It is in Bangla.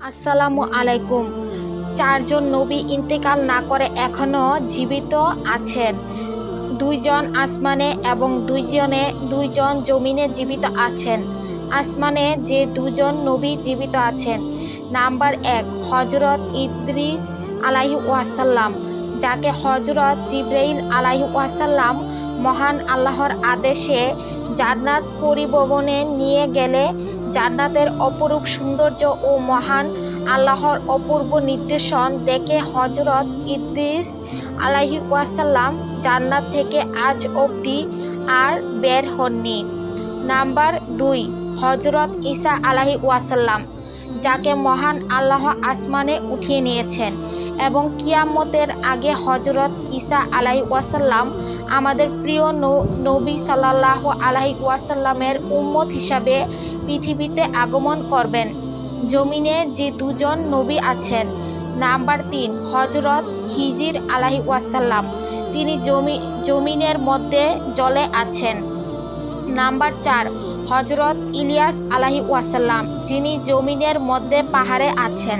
আসসালামু আলাইকুম। চারজন নবী ইন্তেকাল না করে এখনও জীবিত আছেন। দুইজন আসমানে এবং দুইজনে দুইজন জমিনে জীবিত আছেন। আসমানে যে দুজন নবী জীবিত আছেন। নাম্বার এক হজরত ইদ্রিস আলাহি ওয়াসাল্লাম যাকে হজরত জিব্রাইল আলাহি ওয়াসাল্লাম মহান আল্লাহর আদেশে জান্নাত পরিভ্রমণে নিয়ে গেলে জান্নাতের অপরূপ সৌন্দর্য ও মহান আল্লাহর অপূর্ব নির্দেশন দেখে হজরত ইদ্রিস আলাহি ওয়াসাল্লাম জান্নাত থেকে আজ অবধি আর বের হননি। নাম্বার দুই হজরত ঈসা আলাহি ওয়াসাল্লাম যাকে মহান আল্লাহ আসমানে উঠিয়ে নিয়েছেন এবং কিয়ামতের আগে হজরত ঈসা আলাহি ওয়াসাল্লাম আমাদের প্রিয় নবী সাল্লাহ আলাহি ওয়াসাল্লামের উম্মত হিসাবে পৃথিবীতে আগমন করবেন। জমিনে যে দুজন নবী আছেন, নাম্বার তিন হজরত হিজির আলাহি ওয়াসাল্লাম। তিনি জমি, জমিনের মধ্যে জলে আছেন। নাম্বার চার হজরত ইলিয়াস আলাহি ওয়াসাল্লাম যিনি জমিনের মধ্যে পাহাড়ে আছেন।